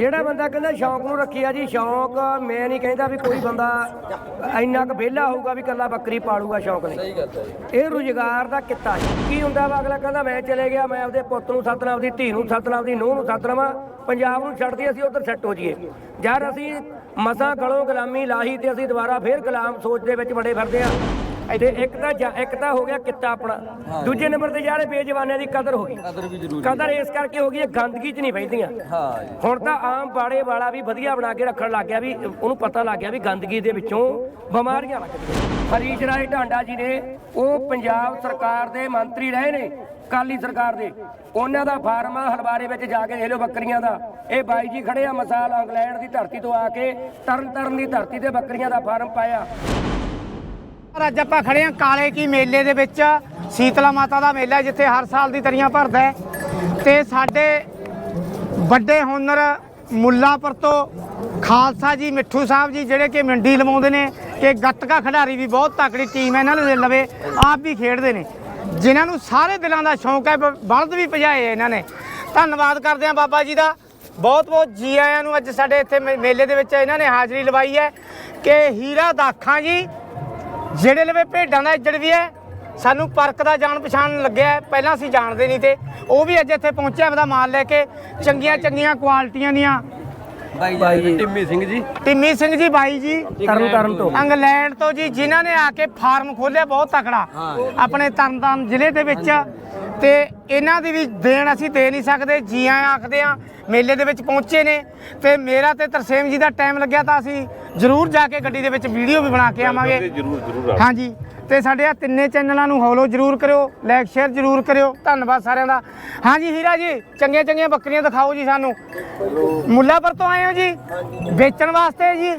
ਜਿਹੜਾ ਬੰਦਾ ਕਹਿੰਦਾ ਸ਼ੌਂਕ ਨੂੰ ਰੱਖੀ ਆ ਜੀ ਸ਼ੌਂਕ ਮੈਂ ਨਹੀਂ ਕਹਿੰਦਾ ਵੀ ਕੋਈ ਬੰਦਾ ਇੰਨਾ ਕੁ ਵਿਹਲਾ ਹੋਊਗਾ ਵੀ ਕੱਲਾ ਬੱਕਰੀ ਪਾਲੂਗਾ ਸ਼ੌਂਕ ਨੇ ਸਹੀ ਗੱਲ ਹੈ ਜੀ। ਇਹ ਰੁਜ਼ਗਾਰ ਦਾ ਕਿੱਤਾ ਹੈ। ਕੀ ਹੁੰਦਾ ਵਾ ਅਗਲਾ ਕਹਿੰਦਾ ਮੈਂ ਚਲੇ ਗਿਆ ਮੈਂ ਆਪਦੇ ਪੁੱਤ ਨੂੰ ਸੱਦ ਲਾਂ ਆਪਦੀ ਧੀ ਨੂੰ ਸੱਦ ਲਾਂ ਆਪਦੀ ਨੂੰਹ ਨੂੰ ਸੱਦ ਲਵਾਂ ਪੰਜਾਬ ਨੂੰ ਛੱਡ ਦਈਏ ਅਸੀਂ ਉਧਰ ਸੈੱਟ ਹੋ ਜਾਈਏ। ਯਾਰ ਅਸੀਂ ਮਸਾਂ ਗਲੋਂ ਗੁਲਾਮੀ ਲਾਹੀ ਤੇ ਅਸੀਂ ਦੁਬਾਰਾ ਫੇਰ ਗੁਲਾਮ ਸੋਚ ਦੇ ਵਿੱਚ ਬੜੇ ਫਿਰਦੇ ਆ। ਤੇ ਇੱਕ ਤਾਂ ਜਾ- ਇੱਕ ਤਾਂ ਹੋ ਗਿਆ ਕਿੱਤਾ ਆਪਣਾ। ਦੂਜੇ ਨੰਬਰ ਤੇ ਯਾਰ ਬੇਜਵਾਨਿਆਂ ਦੀ ਕਦਰ ਹੋ ਗਈ। ਕਦਰ ਵੀ ਜ਼ਰੂਰੀ ਕਦਰ ਇਸ ਕਰਕੇ ਹੋ ਗਈ ਇਹ ਗੰਦਗੀ 'ਚ ਨਹੀਂ ਹਾਂ ਜੀ। ਹੁਣ ਤਾਂ ਆਮ ਬਾੜੇ ਵਾਲਾ ਵੀ ਵਧੀਆ ਬਣਾ ਕੇ ਰੱਖਣ ਲੱਗ ਗਿਆ ਵੀ ਉਹਨੂੰ ਪਤਾ ਲੱਗ ਗਿਆ ਵੀ ਗੰਦਗੀ ਦੇ ਵਿੱਚੋਂ ਬਿਮਾਰੀਆਂ ਲੱਗਦੀਆਂ ਹਰੀਸ਼ ਰਾਏ ਢਾਂਡਾ ਜੀ ਨੇ ਉਹ ਪੰਜਾਬ ਸਰਕਾਰ ਦੇ ਮੰਤਰੀ ਰਹੇ ਨੇ ਕਾਲੀ ਸਰਕਾਰ ਦੇ। ਉਹਨਾਂ ਦਾ ਫਾਰਮ ਆ ਹਲਵਾਰੇ ਵਿੱਚ ਜਾ ਕੇ ਦੇਖ ਲਓ ਬੱਕਰੀਆਂ ਦਾ। ਇਹ ਬਾਈ ਜੀ ਖੜੇ ਆ ਮਸਾਲ ਇੰਗਲੈਂਡ ਦੀ ਧਰਤੀ ਤੋਂ ਆ ਕੇ ਤਰਨ ਤਰਨ ਦੀ ਧਰਤੀ ਤੇ ਬੱਕਰੀਆਂ ਦਾ ਫਾਰਮ ਪਾਇਆ। ਅੱਜ ਆਪਾਂ ਖੜੇ ਹਾਂ ਕਾਲੇ ਕੀ ਮੇਲੇ ਦੇ ਵਿੱਚ। ਸੀਤਲਾ ਮਾਤਾ ਦਾ ਮੇਲਾ ਜਿੱਥੇ ਹਰ ਸਾਲ ਦੀ ਤਰੀਆਂ ਭਰਦਾ ਹੈ। ਤੇ ਸਾਡੇ ਵੱਡੇ ਹੁਨਰ ਮੁੱਲਾਪੁਰ ਤੋਂ ਖਾਲਸਾ ਜੀ, ਮਿੱਠੂ ਸਾਹਿਬ ਜੀ, ਜਿਹੜੇ ਕਿ ਮੰਡੀ ਲਵਾਉਂਦੇ ਨੇ ਕਿ ਗੱਤਕਾ ਖਿਡਾਰੀ ਵੀ ਬਹੁਤ ਤਕੜੀ ਟੀਮ ਹੈ, ਇਹਨਾਂ ਦੇ ਲਵੇ, ਆਪ ਵੀ ਖੇਡਦੇ ਨੇ। ਜਿਨ੍ਹਾਂ ਨੂੰ ਸਾਰੇ ਦਿਲਾਂ ਦਾ ਸ਼ੌਂਕ ਹੈ ਬਲਦ ਵੀ ਭਜਾਏ ਇਹਨਾਂ ਨੇ। ਧੰਨਵਾਦ ਕਰਦੇ ਹਾਂ ਬਾਬਾ ਜੀ ਦਾ। ਬਹੁਤ ਬਹੁਤ ਜੀ ਆਇਆਂ ਨੂੰ ਅੱਜ ਸਾਡੇ ਇੱਥੇ ਮੇ- ਮੇਲੇ ਦੇ ਵਿੱਚ ਇਹਨਾਂ ਨੇ ਹਾਜ਼ਰੀ ਲਵਾਈ ਹੈ ਕਿ ਹੀਰਾ ਦਾਖਾਂ ਜੀ ਜਿਹੜੇ ਲਵੇ ਭੇਡਾਂ ਦਾ ਇੱਜੜ ਵੀ ਹੈ ਸਾਨੂੰ ਪਰਖ ਦਾ ਜਾਣ ਪਛਾਣ ਲੱਗਿਆ। ਪਹਿਲਾਂ ਅਸੀਂ ਜਾਣਦੇ ਨਹੀਂ ਤੇ ਉਹ ਵੀ ਅੱਜ ਇੱਥੇ ਪਹੁੰਚਿਆ ਆਪਦਾ ਮਾਲ ਲੈ ਕੇ ਚੰਗੀਆਂ ਚੰਗੀਆਂ ਕੁਆਲਿਟੀਆਂ ਦੀਆਂ ਬਾਈ ਜੀ। ਟਿੰਮੀ ਸਿੰਘ ਜੀ ਟਿੰਮੀ ਸਿੰਘ ਜੀ ਬਾਈ ਜੀ ਤਰਨ ਤਰਨ ਤੋਂ ਇੰਗਲੈਂਡ ਤੋਂ ਜੀ ਜਿਨ੍ਹਾਂ ਨੇ ਆ ਕੇ ਫਾਰਮ ਖੋਲਿਆ ਬਹੁਤ ਤਕੜਾ। ਆਪਣੇ ਤਰਨਤਾਰਨ ਜ਼ਿਲ੍ਹੇ ਦੇ ਵਿੱਚ ਤੇ ਇਹਨਾਂ ਦੀ ਵੀ ਦੇਣ ਅਸੀਂ ਦੇ ਨਹੀਂ ਸਕਦੇ ਜੀ ਆਖਦੇ ਆ ਮੇਲੇ ਦੇ ਵਿੱਚ ਪਹੁੰਚੇ ਨੇ ਤੇ ਮੇਰਾ ਤੇ ਤਰਸੇਮ ਜੀ ਦਾ ਟਾਈਮ ਲੱਗਿਆ ਤਾਂ ਅਸੀਂ ਜ਼ਰੂਰ ਜਾ ਕੇ ਗੱਡੀ ਦੇ ਵਿੱਚ ਵੀਡੀਓ ਵੀ ਬਣਾ ਕੇ ਆਵਾਂਗੇ। ਜਰੂਰ ਜਰੂਰ ਹਾਂਜੀ ਤੇ ਸਾਡੇ ਆ ਤਿੰਨੇ ਚੈਨਲਾਂ ਨੂੰ ਫੋਲੋ ਜਰੂਰ ਕਰਿਓ ਲਾਈਕ ਸ਼ੇਅਰ ਜਰੂਰ ਕਰਿਓ। ਧੰਨਵਾਦ ਸਾਰਿਆਂ ਦਾ। ਹਾਂਜੀ ਹੀਰਾ ਜੀ ਚੰਗੀਆਂ ਚੰਗੀਆਂ ਬੱਕਰੀਆਂ ਦਿਖਾਓ ਜੀ ਸਾਨੂੰ। ਮੁੱਲਾਪੁਰ ਤੋਂ ਆਏ ਹੋ ਜੀ? ਵੇਚਣ ਵਾਸਤੇ ਜੀ?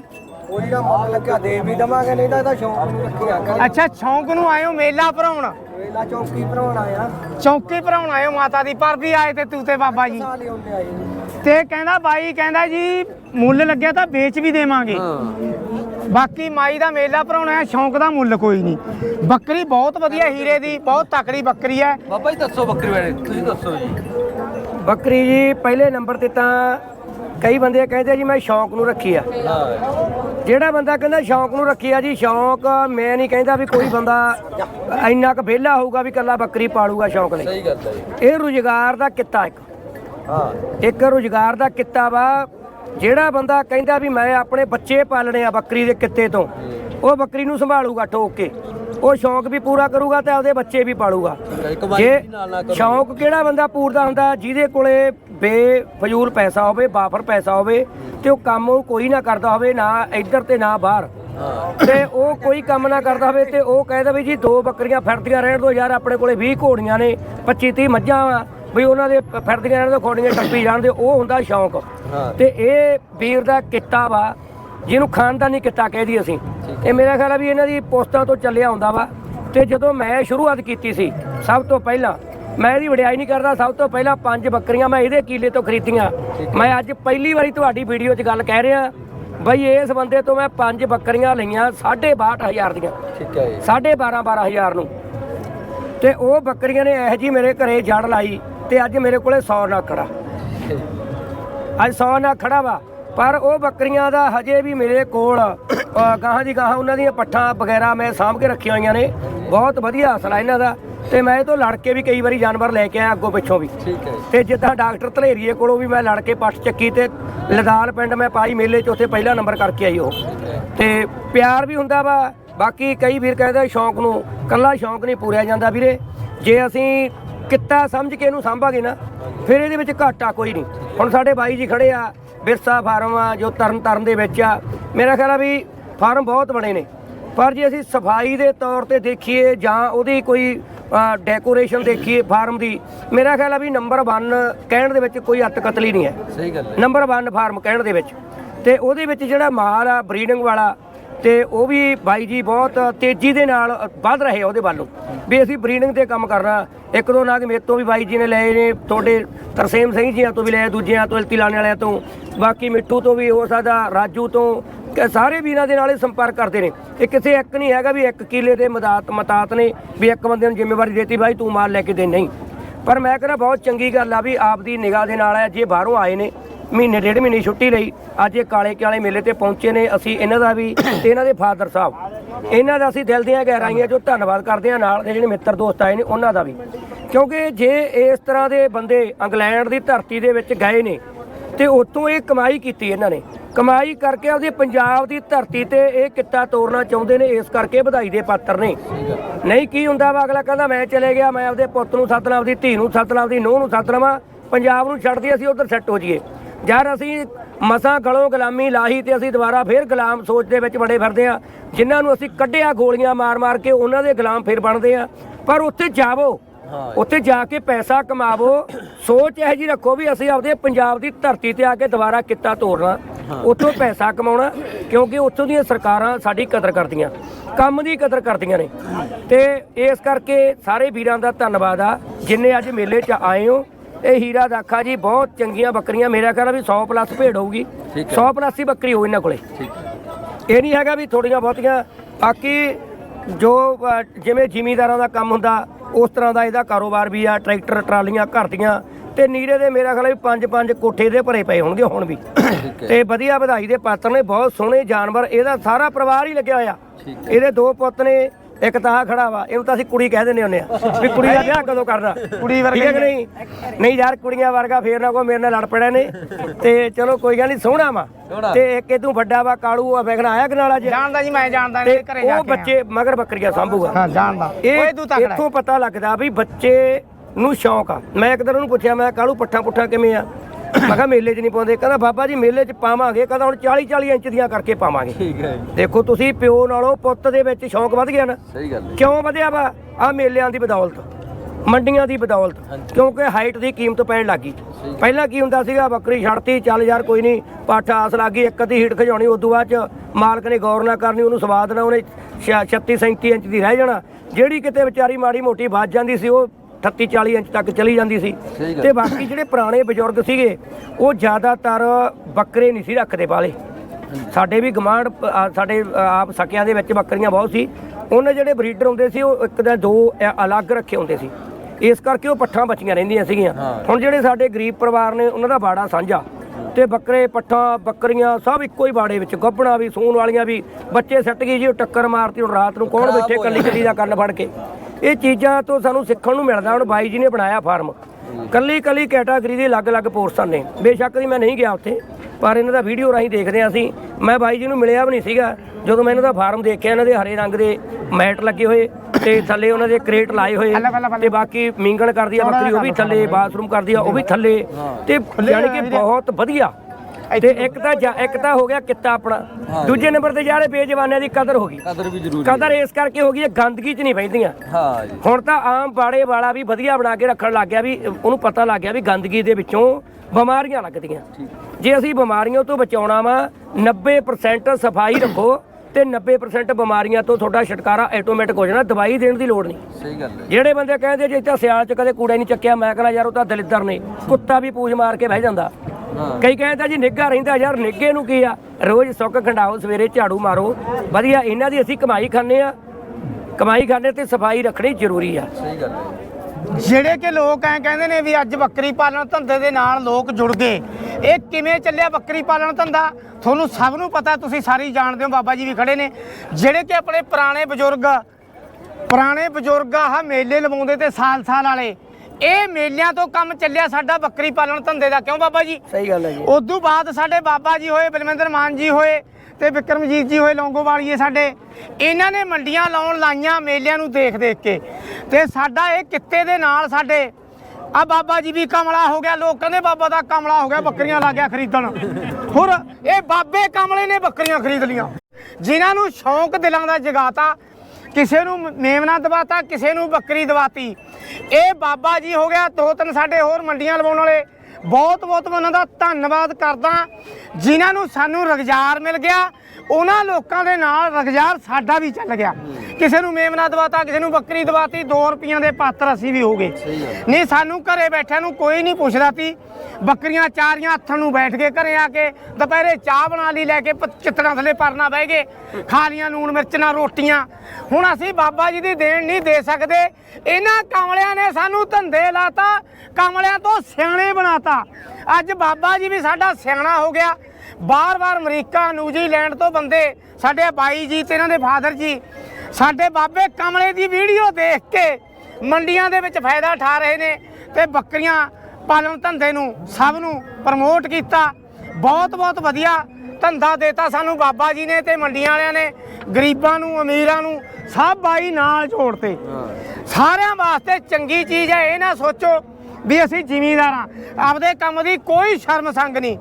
ਕੋਈ ਨਾ ਮੁੱਲ ਲੱਗਿਆ ਦੇ ਵੀ ਦਵਾਂਗੇ ਨਹੀਂ ਤਾਂ ਇਹਦਾ ਸ਼ੌਂਕ ਨੂੰ ਰੱਖਿਆ ਅੱਛਾ ਸ਼ੌਂਕ ਨੂੰ ਆਏ ਹੋ ਮੇਲਾ ਭਰਾਉਣ। ਵੇਲਾ ਚੌਕੀ ਭਰਾਉਣ ਆਇਆ। ਚੌਕੀ ਭਰਾਉਣ ਮਾਤਾ ਦੀ ਪਰ ਵੀ ਆਏ ਤੇ ਤੂੰ ਤੇ ਬਾਬਾ ਜੀ। ਸਾਲ ਹੀ ਹੁੰਦੇ ਆਏ ਤੇ ਕਹਿੰਦਾ ਬਾਈ ਕਹਿੰਦਾ ਜੀ ਮੁੱਲ ਲੱਗਿਆ ਤਾਂ ਵੇਚ ਵੀ ਦੇਵਾਂਗੇ। ਬਾਕੀ ਮਾਈ ਦਾ ਮੇਲਾ ਭਰਾਉਣਾ ਹੈ ਸ਼ੌਂਕ ਦਾ ਮੁੱਲ ਕੋਈ ਨਹੀਂ। ਬੱਕਰੀ ਬਹੁਤ ਵਧੀਆ ਹੀਰੇ ਦੀ ਬਹੁਤ ਤਕੜੀ ਬੱਕਰੀ ਹੈ। ਬਾਬਾ ਜੀ ਦੱਸੋ ਬੱਕਰੀ ਬਾਰੇ ਤੁਸੀਂ ਦੱਸੋ ਜੀ। ਬੱਕਰੀ ਜੀ ਪਹਿਲੇ ਨੰਬਰ ਤੇ ਤਾਂ ਕਈ ਬੰਦੇ ਕਹਿੰਦੇ ਜੀ ਮੈਂ ਸ਼ੌਂਕ ਨੂੰ ਰੱਖੀ ਆ। ਜਿਹੜਾ ਬੰਦਾ ਕਹਿੰਦਾ ਸ਼ੌਂਕ ਨੂੰ ਰੱਖੀ ਆ ਜੀ ਸ਼ੌਂਕ ਮੈਂ ਨਹੀਂ ਕਹਿੰਦਾ ਵੀ ਕੋਈ ਬੰਦਾ ਇੰਨਾ ਕੁ ਵਿਹਲਾ ਹੋਊਗਾ ਵੀ ਕੱਲਾ ਬੱਕਰੀ ਪਾਲੂਗਾ ਸ਼ੌਂਕ ਨੇ ਸਹੀ ਗੱਲ ਹੈ ਜੀ। ਇਹ ਰੁਜ਼ਗਾਰ ਦਾ ਕਿੱਤਾ ਇੱਕ। ਹਾਂ। ਇੱਕ ਰੁਜ਼ਗਾਰ ਦਾ ਕਿੱਤਾ ਵਾ ਜਿਹੜਾ ਬੰਦਾ ਕਹਿੰਦਾ ਵੀ ਮੈਂ ਆਪਣੇ ਬੱਚੇ ਪਾਲਣੇ ਆ ਬੱਕਰੀ ਦੇ ਕਿੱਤੇ ਤੋਂ ਉਹ ਬੱਕਰੀ ਨੂੰ ਸੰਭਾਲੂਗਾ ਠੋਕ ਕੇ। ਉਹ ਸ਼ੌਂਕ ਵੀ ਪੂਰਾ ਕਰੂਗਾ ਤੇ ਆਪਦੇ ਬੱਚੇ ਵੀ ਪਾਲੂਗਾ। ਜੇ। ਸ਼ੌਂਕ ਕਿਹੜਾ ਬੰਦਾ ਪੂਰਦਾ ਹੁੰਦਾ ਜਿਹਦੇ ਕੋਲੇ ਬੇਫਜ਼ੂਲ ਪੈਸਾ ਹੋਵੇ ਬਾਫਰ ਪੈਸਾ ਹੋਵੇ ਤੇ ਉਹ ਕੰਮ ਉਹ ਕੋਈ ਨਾ ਕਰਦਾ ਹੋਵੇ ਨਾ ਇੱਧਰ ਤੇ ਨਾ ਬਾਹਰ। ਤੇ ਉਹ ਕੋਈ ਕੰਮ ਨਾ ਕਰਦਾ ਹੋਵੇ ਤੇ ਉਹ ਕਹਿੰਦਾ ਵੀ ਜੀ ਦੋ ਬੱਕਰੀਆਂ ਫਿਰਦੀਆਂ ਰਹਿਣ ਦੋ ਯਾਰ ਆਪਣੇ ਕੋਲੇ 20 ਘੋੜੀਆਂ ਨੇ 25 30 ਮੱਝਾਂ ਵਾ ਵੀ ਉਹਨਾਂ ਦੇ ਫਿਰਦੀਆਂ ਰਹਿਣ ਦੋ ਘੋੜੀਆਂ ਟੱਪੀ ਜਾਣ ਦੇ ਉਹ ਹੁੰਦਾ ਸ਼ੌਂਕ। ਤੇ ਇਹ ਵੀਰ ਦਾ ਕਿੱਤਾ ਵਾ ਜਿਹਨੂੰ ਖਾਨਦਾਨੀ ਕਿੱਤਾ ਕਹਿਦੀ ਅਸੀਂ। ਇਹ ਮੇਰਾ ਖਿਆਲ ਆ ਵੀ ਇਹਨਾਂ ਦੀ ਪੋਸਟਾਂ ਤੋਂ ਚੱਲਿਆ ਹੁੰਦਾ ਵਾ। ਤੇ ਜਦੋਂ ਮੈਂ ਸ਼ੁਰੂਆਤ ਕੀਤੀ ਸੀ ਸਭ ਤੋਂ ਪਹਿਲਾਂ ਮੈਂ ਇਹਦੀ ਵਡਿਆਈ ਨਹੀਂ ਕਰਦਾ ਸਭ ਤੋਂ ਪਹਿਲਾਂ ਪੰਜ ਬੱਕਰੀਆਂ ਮੈਂ ਇਹਦੇ ਕੀਲੇ ਤੋਂ ਖਰੀਦੀਆਂ। ਮੈਂ ਅੱਜ ਪਹਿਲੀ ਵਾਰੀ ਤੁਹਾਡੀ ਵੀਡੀਓ 'ਚ ਗੱਲ ਕਹਿ ਰਿਹਾ। ਬਈ ਇਸ ਬੰਦੇ ਤੋਂ ਮੈਂ ਪੰਜ ਬੱਕਰੀਆਂ ਲਈਆਂ 62500 ਦੀਆਂ। ਠੀਕ ਹੈ ਜੀ। ਸਾਢੇ 12 12000 ਨੂੰ। ਤੇ ਉਹ ਬੱਕਰੀਆਂ ਨੇ ਇਹ ਜੀ ਮੇਰੇ ਘਰੇ ਜੜ ਲਾਈ ਤੇ ਅੱਜ ਮੇਰੇ ਕੋਲੇ 100 ਨਾ ਖੜਾ। ਅੱਜ 100 ਨਾ ਖੜਾ ਵਾ ਪਰ ਉਹ ਬੱਕਰੀਆਂ ਦਾ ਹਜੇ ਵੀ ਮੇਰੇ ਕੋਲ ਗਾਹਾਂ ਦੀ ਗਾਹਾਂ ਉਹਨਾਂ ਦੀਆਂ ਪੱਠਾਂ ਵਗੈਰਾ ਮੈਂ ਸਾਂਭ ਕੇ ਰੱਖੀਆਂ ਹੋਈਆਂ ਨੇ। ਬਹੁਤ ਵਧੀਆ ਅਸਲ ਆ ਇਹਨਾਂ ਦਾ। ਤੇ ਮੈਂ ਇਹ ਤੋਂ ਲੜ ਕੇ ਵੀ ਕਈ ਵਾਰੀ ਜਾਨਵਰ ਲੈ ਕੇ ਆਇਆ ਅੱਗੋਂ ਪਿੱਛੋਂ ਵੀ। ਠੀਕ ਹੈ ਤੇ ਜਿੱਦਾਂ ਡਾਕਟਰ ਧਲੇਰੀਏ ਕੋਲੋਂ ਵੀ ਮੈਂ ਲੜ ਕੇ ਪੱਠ ਚੱਕੀ ਤੇ ਲਦਾਲ ਪਿੰਡ ਮੈਂ ਪਾਈ ਮੇਲੇ 'ਚ ਉੱਥੇ ਪਹਿਲਾ ਨੰਬਰ ਕਰਕੇ ਆਈ ਉਹ। ਤੇ ਪਿਆਰ ਵੀ ਹੁੰਦਾ ਵਾ ਬਾਕੀ ਕਈ ਵੀਰ ਕਹਿੰਦੇ ਸ਼ੌਂਕ ਨੂੰ ਕੱਲਾ ਸ਼ੌਂਕ ਨਹੀਂ ਪੂਰਿਆ ਜਾਂਦਾ ਵੀਰੇ। ਜੇ ਅਸੀਂ ਕਿੱਤਾ ਸਮਝ ਕੇ ਇਹਨੂੰ ਸਾਂਭਾਂਗੇ ਨਾ ਫਿਰ ਇਹਦੇ ਵਿੱਚ ਘਾਟਾ ਕੋਈ ਨਹੀਂ। ਹੁਣ ਸਾਡੇ ਬਾਈ ਜੀ ਖੜੇ ਆ ਬਿਰਸਾ ਫਾਰਮ ਆ ਜੋ ਤਰਨ ਤਰਨ ਦੇ ਵਿੱਚ ਆ। ਮੇਰਾ ਖਿਆਲ ਆ ਵੀ ਫਾਰਮ ਬਹੁਤ ਬਣੇ ਨੇ। ਪਰ ਜੇ ਅਸੀਂ ਸਫ਼ਾਈ ਦੇ ਤੌਰ ਤੇ ਦੇਖੀਏ ਜਾਂ ਉਹਦੀ ਕੋਈ ਡੈਕੋਰੇਸ਼ਨ ਦੇਖੀਏ ਫਾਰਮ ਦੀ ਮੇਰਾ ਖਿਆਲ ਆ ਵੀ ਨੰਬਰ 1 ਕਹਿਣ ਦੇ ਵਿੱਚ ਕੋਈ ਅੱਤ ਕਤਲੀ ਨਹੀਂ ਹੈ। ਸਹੀ ਗੱਲ ਹੈ। ਨੰਬਰ 1 ਫਾਰਮ ਕਹਿਣ ਦੇ ਵਿੱਚ। ਤੇ ਉਹਦੇ ਵਿੱਚ ਜਿਹੜਾ ਮਾਲ ਆ ਬਰੀਡਿੰਗ ਵਾਲਾ ਤੇ ਉਹ ਵੀ ਬਾਈ ਜੀ ਬਹੁਤ ਤੇਜ਼ੀ ਦੇ ਨਾਲ ਵੱਧ ਰਹੇ ਆ ਉਹਦੇ ਵੱਲੋਂ ਵੀ ਅਸੀਂ ਬਰੀਡਿੰਗ ਤੇ ਕੰਮ ਕਰਨਾ ਇੱਕ ਦੋ ਨਾਗ ਮੇਰੇ ਤੋਂ ਵੀ ਬਾਈ ਜੀ ਨੇ ਲਏ ਨੇ ਤੁਹਾਡੇ ਤਰਸੇਮ ਸਿੰਘ ਜੀਆਂ ਤੋਂ ਵੀ ਲਏ ਦੂਜਿਆਂ ਤੋਂ ਇਲਤੀ ਲਾਣੇ ਵਾਲਿਆਂ ਤੋਂ ਬਾਕੀ ਮਿੱਠੂ ਤੋਂ ਵੀ ਹੋ ਸਕਦਾ ਰਾਜੂ ਤੋਂ ਸਾਰੇ ਵੀਰਾਂ ਦੇ ਨਾਲ ਇਹ ਸੰਪਰਕ ਕਰਦੇ ਨੇ। ਇਹ ਕਿਸੇ ਇੱਕ ਨਹੀਂ ਹੈਗਾ ਵੀ ਇੱਕ ਕਿਲੇ ਦੇ ਮਦਾਤ ਮਤਾਤ ਨੇ ਵੀ ਇੱਕ ਬੰਦੇ ਨੂੰ ਜ਼ਿੰਮੇਵਾਰੀ ਦੇਤੀ ਬਾਈ ਤੂੰ ਮਾਲ ਲੈ ਕੇ ਦੇ। ਨਹੀਂ। ਪਰ ਮੈਂ ਕਹਿੰਦਾ ਬਹੁਤ ਚੰਗੀ ਗੱਲ ਆ ਵੀ ਆਪ ਦੀ ਨਿਗਾਹ ਦੇ ਨਾਲ ਆ ਜੇ ਬਾਹਰੋਂ ਆਏ ਨੇ, ਮਹੀਨੇ, ਡੇਢ ਮਹੀਨੇ ਛੁੱਟੀ ਲਈ, ਅੱਜ ਇਹ ਕਾਲੇ ਕਾਲੇ ਮੇਲੇ ਤੇ ਪਹੁੰਚੇ ਨੇ। ਅਸੀਂ ਇਹਨਾਂ ਦਾ ਵੀ ਤੇ ਇਹਨਾਂ ਦੇ ਫਾਦਰ ਸਾਹਿਬ, ਇਹਨਾਂ ਦਾ ਅਸੀਂ ਦਿਲ ਦੀਆਂ ਗਹਿਰਾਈਆਂ ਜੋ ਧੰਨਵਾਦ ਕਰਦੇ ਹਾਂ ਨਾਲ ਦੇ ਜਿਹੜੇ ਮਿੱਤਰ ਦੋਸਤ ਆਏ ਨੇ, ਉਹਨਾਂ ਦਾ ਵੀ। ਕਿਉਂਕਿ ਜੇ ਇਸ ਤਰ੍ਹਾਂ ਦੇ ਬੰਦੇ ਇੰਗਲੈਂਡ ਦੀ ਧਰਤੀ ਦੇ ਵਿੱਚ ਗਏ ਨੇ, ਤੇ ਉੱਥੋਂ ਇਹ ਕਮਾਈ ਕੀਤੀ ਇਹਨਾਂ ਨੇ। ਕਮਾਈ ਕਰਕੇ ਆਪਦੇ ਪੰਜਾਬ ਦੀ ਧਰਤੀ ਤੇ ਇਹ ਕਿੱਤਾ ਤੋੜਨਾ ਚਾਹੁੰਦੇ ਨੇ ਇਸ ਕਰਕੇ ਵਧਾਈ ਦੇ ਪਾਤਰ ਨੇ। ਨਹੀਂ ਕੀ ਹੁੰਦਾ ਵਾ? ਅਗਲਾ ਕਹਿੰਦਾ ਮੈਂ ਚਲੇ ਗਿਆ ਮੈਂ ਆਪਦੇ ਪੁੱਤ ਨੂੰ ਸੱਦ ਲਾਂ ਆਪਦੀ ਧੀ ਨੂੰ ਸੱਦ ਲਾਂ ਆਪਦੀ ਨੂੰਹ ਨੂੰ ਸੱਦ ਲਵਾਂ ਪੰਜਾਬ ਨੂੰ ਛੱਡ ਦਈਏ ਅਸੀਂ ਉਧਰ ਸੈੱਟ ਹੋ ਜਾਈਏ। ਯਾਰ ਅਸੀਂ ਮਸਾਂ ਗਲੋਂ ਗੁਲਾਮੀ ਲਾਹੀ ਤੇ ਅਸੀਂ ਦੁਬਾਰਾ ਫੇਰ ਗੁਲਾਮ ਸੋਚ ਦੇ ਵਿੱਚ ਬੜੇ ਫਿਰਦੇ ਆ ਜਿਨ੍ਹਾਂ ਨੂੰ ਅਸੀਂ ਕੱਢਿਆ ਗੋਲੀਆਂ ਮਾਰ-ਮਾਰ ਕੇ ਉਹਨਾਂ ਦੇ ਗੁਲਾਮ ਫੇਰ ਬਣਦੇ ਆ ਪਰ ਉੱਥੇ ਜਾਵੋ। ਉੱਥੇ ਜਾ ਕੇ ਪੈਸਾ ਕਮਾਵੋ। ਸੋਚ ਇਹ ਜੀ ਰੱਖੋ ਵੀ ਅਸੀਂ ਆਪਦੇ ਪੰਜਾਬ ਦੀ ਧਰਤੀ ਤੇ ਆ ਕੇ ਦੁਬਾਰਾ ਕਿੱਤਾ ਤੋੜਨਾ। ਉੱਥੋਂ ਪੈਸਾ ਕਮਾਉਣਾ ਕਿਉਂਕਿ ਉੱਥੋਂ ਦੀਆਂ ਸਰਕਾਰਾਂ ਸਾਡੀ ਕਦਰ ਕਰਦੀਆਂ ਕੰਮ ਦੀ ਕਦਰ ਕਰਦੀਆਂ ਨੇ। ਤੇ ਇਸ ਕਰਕੇ ਸਾਰੇ ਵੀਰਾਂ ਦਾ ਧੰਨਵਾਦ ਆ ਜਿੰਨੇ ਅੱਜ ਮੇਲੇ 'ਚ ਆਏ ਹੋ। ਇਹ ਹੀਰਾ ਦਾਖਾ ਜੀ ਬਹੁਤ ਚੰਗੀਆਂ ਬੱਕਰੀਆਂ ਮੇਰਾ ਆ ਵੀ 100 ਪਲੱਸ ਭੇਡ ਹੋਊਗੀ। 100 ਪਲੱਸ ਹੀ ਬੱਕਰੀ ਹੋਊ ਇਹਨਾਂ ਕੋਲੇ। ਇਹ ਨਹੀਂ ਹੈਗਾ ਵੀ ਥੋੜੀਆਂ ਬਹੁਤੀਆਂ ਬਾਕੀ ਜੋ ਜਿਵੇਂ ਜ਼ਿਮੀਂਦਾਰਾਂ ਦਾ ਕੰਮ ਹੁੰਦਾ ਉਸ ਤਰ੍ਹਾਂ ਦਾ ਇਹਦਾ ਕਾਰੋਬਾਰ ਵੀ ਆ ਟਰੈਕਟਰ ਟਰਾਲੀਆਂ ਘਰ ਦੀਆਂ। ਤੇ ਨੀਰੇ ਦੇ ਮੇਰਾ ਖਿਆਲ ਆ ਵੀ ਪੰਜ ਪੰਜ ਕੋਠੇ ਦੇ ਭਰੇ ਪਏ ਹੋਣਗੇ ਹੁਣ ਵੀ। ਤੇ ਵਧੀਆ ਵਧਾਈ ਦੇ ਪਾਤਰ ਨੇ ਬਹੁਤ ਸੋਹਣੇ ਜਾਨਵਰ ਇਹਦਾ ਸਾਰਾ ਪਰਿਵਾਰ ਹੀ ਲੱਗਿਆ ਹੋਇਆ। ਇਹਦੇ ਦੋ ਪੁੱਤ ਨੇ ਇੱਕ ਤਾਂ ਆਹ ਖੜਾ ਵਾ ਇਹਨੂੰ ਤਾਂ ਅਸੀਂ ਕੁੜੀ ਕਹਿ ਦਿੰਦੇ ਹੁੰਦੇ ਆ ਵੀ ਕੁੜੀ ਦਾ ਵਿਆਹ ਕਦੋਂ ਕਰਨਾ ਕੁੜੀ ਵਰਗਾ ਕਿ ਨਹੀਂ? ਨਹੀਂ ਯਾਰ ਕੁੜੀਆਂ ਵਰਗਾ ਫੇਰ ਨਾ ਕੋਈ ਮੇਰੇ ਨਾਲ ਲੜ ਪੜੇ ਨੇ। ਤੇ ਚਲੋ ਕੋਈ ਗੱਲ ਨਹੀਂ ਸੋਹਣਾ ਵਾ। ਤੇ ਇੱਕ ਇਦੋਂ ਵੱਡਾ ਵਾ ਕਾਲੂ ਆ ਵੇਖਣਾ ਆਇਆ ਕਨਾਲਾ ਜੇ ਜਾਣਦਾ ਜੀ ਮੈਂ ਜਾਣਦਾ ਘਰੇ ਜਾ ਉਹ ਕੇ ਬੱਚੇ ਮਗਰ ਬੱਕਰੀਆਂ ਸੰਭੂਗਾ। ਹਾਂ ਜਾਣਦਾ। ਇਹ ਇੱਥੋਂ ਪਤਾ ਲੱਗਦਾ ਵੀ ਬੱਚੇ ਨੂੰ ਸ਼ੌਂਕ ਆ। ਮੈਂ ਇੱਕ ਦਿਨ ਉਹਨੂੰ ਪੁੱਛਿਆ ਮੈਂ ਕਾਲੂ ਪੱਠਾ ਪੁੱਠਾ ਕਿਵੇਂ ਆ? ਮੈਂ ਕਿਹਾ ਮੇਲੇ 'ਚ ਨਹੀਂ ਪਾਉਂਦੇ। ਕਹਿੰਦਾ ਬਾਬਾ ਜੀ ਮੇਲੇ 'ਚ ਪਾਵਾਂਗੇ। ਕਹਿੰਦਾ ਹੁਣ 40 40 ਇੰਚ ਦੀਆਂ ਕਰਕੇ ਪਾਵਾਂਗੇ। ਠੀਕ ਹੈ ਦੇਖੋ ਤੁਸੀਂ ਪਿਓ ਨਾਲੋਂ ਪੁੱਤ ਦੇ ਵਿੱਚ ਸ਼ੌਂਕ ਵੱਧ ਗਿਆ ਨਾ। ਸਹੀ ਗੱਲ ਹੈ। ਕਿਉਂ ਵਧਿਆ ਵਾ? ਆ ਮੇਲਿਆਂ ਦੀ ਬਦੌਲਤ ਮੰਡੀਆਂ ਦੀ ਬਦੌਲਤ। ਕਿਉਂਕਿ ਹਾਈਟ ਦੀ ਕੀਮਤ ਪੈਣ ਲੱਗੀ ਪਹਿਲਾਂ ਕੀ ਹੁੰਦਾ ਸੀਗਾ ਬੱਕਰੀ ਛੱਡਤੀ ਚੱਲ ਯਾਰ ਕੋਈ ਨਹੀਂ ਪਾਠ ਆਸ ਲੱਗੀ ਇੱਕ ਅੱਧੀ ਹੀਟ ਖਜਾਉਣੀ ਉਦੋਂ ਬਾਅਦ ਚ ਮਾਲਕ ਨੇ ਗੌਰ ਨਾ ਕਰਨੀ ਉਹਨੂੰ ਸਵਾਦ ਨਾ ਉਹਨੇ 36 37 ਇੰਚ ਦੀ ਰਹਿ ਜਾਣਾ। ਜਿਹੜੀ ਕਿਤੇ ਵਿਚਾਰੀ ਮਾੜੀ ਮੋਟੀ ਵੱਜ ਜਾਂਦੀ ਸੀ ਉਹ 38 40 ਇੰਚ ਤੱਕ ਚਲੀ ਜਾਂਦੀ ਸੀ। ਤੇ ਬਾਕੀ ਜਿਹੜੇ ਪੁਰਾਣੇ ਬਜ਼ੁਰਗ ਸੀਗੇ ਉਹ ਜ਼ਿਆਦਾਤਰ ਬੱਕਰੇ ਨਹੀਂ ਸੀ ਰੱਖਦੇ ਬਾਲੇ। ਸਾਡੇ ਵੀ ਗਮਾਂਡ ਸਾਡੇ ਆਪ ਸਕਿਆਂ ਦੇ ਵਿੱਚ ਬੱਕਰੀਆਂ ਬਹੁਤ ਸੀ। ਉਹਨੇ ਜਿਹੜੇ ਬਰੀਡਰ ਹੁੰਦੇ ਸੀ ਉਹ ਇੱਕ ਦਾ ਦੋ ਅਲੱਗ ਰੱਖੇ ਹੁੰਦੇ ਸੀ। ਇਸ ਕਰਕੇ ਉਹ ਪੱਠਾਂ ਬਚੀਆਂ ਰਹਿੰਦੀਆਂ ਸੀਗੀਆਂ। ਹੁਣ ਜਿਹੜੇ ਸਾਡੇ ਗਰੀਬ ਪਰਿਵਾਰ ਨੇ ਉਹਨਾਂ ਦਾ ਬਾੜਾ ਸਾਂਝਾ। ਤੇ ਬੱਕਰੇ ਪੱਠਾਂ ਬੱਕਰੀਆਂ ਸਭ ਇੱਕੋ ਹੀ ਬਾੜੇ ਵਿੱਚ ਗੱਭਣਾ ਵੀ ਸੂਣ ਵਾਲੀਆਂ ਵੀ ਬੱਚੇ ਸੱਟ ਗਈ ਜੀ ਉਹ ਟੱਕਰ ਮਾਰਤੀ ਹੁਣ ਰਾਤ ਨੂੰ ਕੌਣ ਬੈਠੇ ਕੱਲੀ ਕੱਲੀ ਦਾ ਕੰਨ ਫੜ ਕੇ? ਇਹ ਚੀਜ਼ਾਂ ਤੋਂ ਸਾਨੂੰ ਸਿੱਖਣ ਨੂੰ ਮਿਲਦਾ। ਹੁਣ ਬਾਈ ਜੀ ਨੇ ਬਣਾਇਆ ਫਾਰਮ। ਕੱਲੀ ਕੱਲੀ ਕੈਟਾਗਰੀ ਦੇ ਅਲੱਗ-ਅਲੱਗ ਪੋਰਸ਼ਨ ਨੇ। ਬੇਸ਼ੱਕ ਦੀ ਮੈਂ ਨਹੀਂ ਗਿਆ ਉੱਥੇ ਪਰ ਇਹਨਾਂ ਦਾ ਵੀਡੀਓ ਰਾਹੀਂ ਦੇਖਦੇ ਹਾਂ ਅਸੀਂ। ਮੈਂ ਬਾਈ ਜੀ ਨੂੰ ਮਿਲਿਆ ਵੀ ਨਹੀਂ ਸੀਗਾ। ਜਦੋਂ ਮੈਂ ਇਹਨਾਂ ਦਾ ਫਾਰਮ ਦੇਖਿਆ ਇਹਨਾਂ ਦੇ ਹਰੇ ਰੰਗ ਦੇ ਮੈਟ ਲੱਗੇ ਹੋਏ ਤੇ ਥੱਲੇ ਉਹਨਾਂ ਦੇ ਕ੍ਰੇਟ ਲਾਏ ਹੋਏ ਤੇ ਬਾਕੀ ਮੀਂਗਣ ਕਰਦੀ ਆ ਬੱਕਰੀ ਉਹ ਵੀ ਥੱਲੇ ਬਾਥਰੂਮ ਕਰਦੀ ਆ ਉਹ ਵੀ ਥੱਲੇ। ਤੇ ਯਾਨੀ ਕਿ ਬਹੁਤ ਵਧੀਆ। ਤੇ ਇੱਕ ਤਾਂ ਜਾ- ਇੱਕ ਤਾਂ ਹੋ ਗਿਆ ਕਿੱਤਾ ਆਪਣਾ। ਦੂਜੇ ਨੰਬਰ ਤੇ ਯਾਰ ਇਹ ਬੇਜਵਾਨਿਆਂ ਦੀ ਕਦਰ ਹੋ ਗਈ। ਕਦਰ ਵੀ ਜ਼ਰੂਰੀ ਕਦਰ ਇਸ ਕਰਕੇ ਹੋ ਗਈ ਇਹ ਗੰਦਗੀ 'ਚ ਨਹੀਂ ਬੈਠਦੀਆਂ ਹਾਂ ਜੀ ਹੁਣ ਤਾਂ ਆਮ ਬਾੜੇ ਵਾਲਾ ਵੀ ਵਧੀਆ ਬਣਾ ਕੇ ਰੱਖਣ ਲੱਗ ਗਿਆ ਵੀ ਉਹਨੂੰ ਪਤਾ ਲੱਗ ਗਿਆ ਵੀ ਗੰਦਗੀ ਦੇ ਵਿੱਚੋਂ ਬਿਮਾਰੀਆਂ ਲੱਗਦੀਆਂ। ਜੇ ਅਸੀਂ ਬਿਮਾਰੀਆਂ ਤੋਂ ਬਚਾਉਣਾ ਵਾ 90% ਸਫ਼ਾਈ ਰੱਖੋ ਤੇ 90% ਬਿਮਾਰੀਆਂ ਤੋਂ ਤੁਹਾਡਾ ਛੁਟਕਾਰਾ ਆਟੋਮੈਟਿਕ ਹੋ ਜਾਣਾ ਦਵਾਈ ਦੇਣ ਦੀ ਲੋੜ ਨਹੀਂ। ਸਹੀ ਗੱਲ ਹੈ। ਜਿਹੜੇ ਬੰਦੇ ਕਹਿੰਦੇ ਜੇ ਇੱਥੇ ਸਿਆਲ 'ਚ ਕਦੇ ਕੂੜਾ ਨਹੀਂ ਚੱਕਿਆ ਮੈਂ ਕਹਿੰਦਾ ਯਾਰ ਉਹ ਤਾਂ ਦਲਿੱਦਰ ਨੇ ਕੁੱਤਾ ਵੀ ਪੂਛ ਮਾਰ ਕੇ ਬਹਿ ਜਾਂਦਾ। ਕਈ ਕਹਿੰਦਾ ਜੀ ਨਿੱਘਾ ਰਹਿੰਦਾ ਯਾਰ ਨਿੱਘੇ ਨੂੰ ਕੀ ਆ? ਰੋਜ਼ ਸੁੱਕ ਖੰਡਾਓ ਸਵੇਰੇ ਝਾੜੂ ਮਾਰੋ। ਵਧੀਆ ਇਹਨਾਂ ਦੀ ਅਸੀਂ ਕਮਾਈ ਖਾਂਦੇ ਆ। ਕਮਾਈ ਖਾਂਦੇ ਤੇ ਸਫ਼ਾਈ ਰੱਖਣੀ ਜ਼ਰੂਰੀ ਆ। ਸਹੀ ਗੱਲ ਹੈ। ਜਿਹੜੇ ਕਿ ਲੋਕ ਐ ਕਹਿੰਦੇ ਨੇ ਵੀ ਅੱਜ ਬੱਕਰੀ ਪਾਲਣ ਧੰਦੇ ਦੇ ਨਾਲ ਲੋਕ ਜੁੜ ਗਏ। ਇਹ ਕਿਵੇਂ ਚੱਲਿਆ ਬੱਕਰੀ ਪਾਲਣ ਧੰਦਾ? ਤੁਹਾਨੂੰ ਸਭ ਨੂੰ ਪਤਾ ਤੁਸੀਂ ਸਾਰੀ ਜਾਣਦੇ ਹੋ ਬਾਬਾ ਜੀ ਵੀ ਖੜੇ ਨੇ। ਜਿਹੜੇ ਕਿ ਆਪਣੇ ਪੁਰਾਣੇ ਬਜ਼ੁਰਗ ਪੁਰਾਣੇ ਬਜ਼ੁਰਗ ਆਹ ਮੇਲੇ ਲਵਾਉਂਦੇ ਤੇ ਸਾਲ-ਸਾਲ ਵਾਲੇ ਇਹ ਮੇਲਿਆਂ ਤੋਂ ਕੰਮ ਚੱਲਿਆ ਸਾਡਾ ਬੱਕਰੀ ਪਾਲਣ ਧੰਦੇ ਦਾ। ਕਿਉਂ ਬਾਬਾ ਜੀ? ਸਹੀ ਗੱਲ ਹੈ ਜੀ। ਉਦੋਂ ਬਾਅਦ ਸਾਡੇ ਬਾਬਾ ਜੀ ਹੋਏ ਬਲਵਿੰਦਰ ਮਾਨ ਜੀ ਹੋਏ ਤੇ ਵਿਕਰਮਜੀਤ ਜੀ ਹੋਏ ਲੌਂਗੋਵਾਲੀਏ ਸਾਡੇ ਇਹਨਾਂ ਨੇ ਮੰਡੀਆਂ ਲਾਉਣ ਲਾਈਆਂ ਮੇਲਿਆਂ ਨੂੰ ਦੇਖ ਦੇਖ ਕੇ। ਤੇ ਸਾਡਾ ਇਹ ਕਿੱਤੇ ਦੇ ਨਾਲ ਸਾਡੇ ਆ ਬਾਬਾ ਜੀ ਵੀ ਕਮਲਾ ਹੋ ਗਿਆ ਲੋਕ ਕਹਿੰਦੇ ਬਾਬਾ ਦਾ ਕਮਲਾ ਹੋ ਗਿਆ ਬੱਕਰੀਆਂ ਲੱਗ ਗਿਆ ਖਰੀਦਣ। ਹੋਰ ਇਹ ਬਾਬੇ ਕਮਲੇ ਨੇ ਬੱਕਰੀਆਂ ਖਰੀਦ ਲੀਆਂ। ਜਿਨ੍ਹਾਂ ਨੂੰ ਸ਼ੌਂਕ ਦਿਲਾਂ ਦਾ ਜਗਾਤਾ ਕਿਸੇ ਨੂੰ ਮੇਮਨਾ ਦਵਾਤਾ, ਕਿਸੇ ਨੂੰ ਬੱਕਰੀ ਦਵਾਤੀ। ਇਹ ਬਾਬਾ ਜੀ ਹੋ ਗਿਆ, ਦੋ ਤਿੰਨ ਸਾਡੇ ਹੋਰ ਮੰਡੀਆਂ ਲਵਾਉਣ ਵਾਲੇ। ਬਹੁਤ ਬਹੁਤ ਉਹਨਾਂ ਦਾ ਧੰਨਵਾਦ ਕਰਦਾ। ਜਿਨ੍ਹਾਂ ਨੂੰ ਸਾਨੂੰ ਰਗਜ਼ਾਰ ਮਿਲ ਗਿਆ ਉਹਨਾਂ ਲੋਕਾਂ ਦੇ ਨਾਲ ਰਗਜ਼ਾਰ ਸਾਡਾ ਵੀ ਚੱਲ ਗਿਆ। ਕਿਸੇ ਨੂੰ ਮੇਮਨਾ ਦਵਾਤਾ ਕਿਸੇ ਨੂੰ ਬੱਕਰੀ ਦਵਾਤੀ 2 ਰੁਪਈਆਂ ਦੇ ਪਾਤਰ ਅਸੀਂ ਵੀ ਹੋ ਗਏ। ਨਹੀਂ ਸਾਨੂੰ ਘਰੇ ਬੈਠਿਆਂ ਨੂੰ ਕੋਈ ਨਹੀਂ ਪੁੱਛਦਾ ਤੀ ਬੱਕਰੀਆਂ ਚਾਰੀਆਂ ਹੱਥਾਂ ਨੂੰ ਬੈਠ ਕੇ ਘਰੇ ਆ ਕੇ ਦੁਪਹਿਰੇ ਚਾਹ ਬਣਾ ਲਈ ਲੈ ਕੇ ਚਿੱਤੜਾਂ ਥੱਲੇ ਪਰਨਾ ਬਹਿ ਗਏ। ਖਾ ਲੀਆਂ ਲੂਣ ਮਿਰਚ ਨਾਲ ਰੋਟੀਆਂ। ਹੁਣ ਅਸੀਂ ਬਾਬਾ ਜੀ ਦੀ ਦੇਣ ਨਹੀਂ ਦੇ ਸਕਦੇ। ਇਹਨਾਂ ਕਮਲਿਆਂ ਨੇ ਸਾਨੂੰ ਧੰਦੇ ਲਾਤਾ। ਕਮਲਿਆਂ ਤੋਂ ਸਿਆਣੇ ਬਣਾਤਾ। ਅੱਜ ਬਾਬਾ ਜੀ ਵੀ ਸਾਡਾ ਸਿਆਣਾ ਹੋ ਗਿਆ। ਬਾਰ-ਬਾਰ ਅਮਰੀਕਾ ਨਿਊਜ਼ੀਲੈਂਡ ਤੋਂ ਬੰਦੇ ਸਾਡੇ ਬਾਈ ਜੀ ਤੇ ਇਹਨਾਂ ਦੇ ਫਾਦਰ ਜੀ ਸਾਡੇ ਬਾਬੇ ਕਮਲੇ ਦੀ ਵੀਡੀਓ ਦੇਖ ਕੇ ਮੰਡੀਆਂ ਦੇ ਵਿੱਚ ਫਾਇਦਾ ਉਠਾ ਰਹੇ ਨੇ ਤੇ ਬੱਕਰੀਆਂ ਪਾਲਣ ਧੰਦੇ ਨੂੰ ਸਭ ਨੂੰ ਪ੍ਰਮੋਟ ਕੀਤਾ। ਬਹੁਤ ਬਹੁਤ ਵਧੀਆ ਧੰਦਾ ਦੇਤਾ ਸਾਨੂੰ ਬਾਬਾ ਜੀ ਨੇ ਤੇ ਮੰਡੀਆਂ ਵਾਲਿਆਂ ਨੇ ਗਰੀਬਾਂ ਨੂੰ ਅਮੀਰਾਂ ਨੂੰ ਸਭ ਬਾਈ ਨਾਲ ਜੋੜਤੇ ਸਾਰਿਆਂ ਵਾਸਤੇ ਚੰਗੀ ਚੀਜ਼ ਹੈ ਇਹ ਨਾ ਸੋਚੋ ਵੀ ਅਸੀਂ ਜ਼ਿਮੀਂਦਾਰ ਹਾਂ। ਆਪਦੇ ਕੰਮ ਦੀ ਕੋਈ ਸ਼ਰਮ ਸੰਗ ਨਹੀਂ।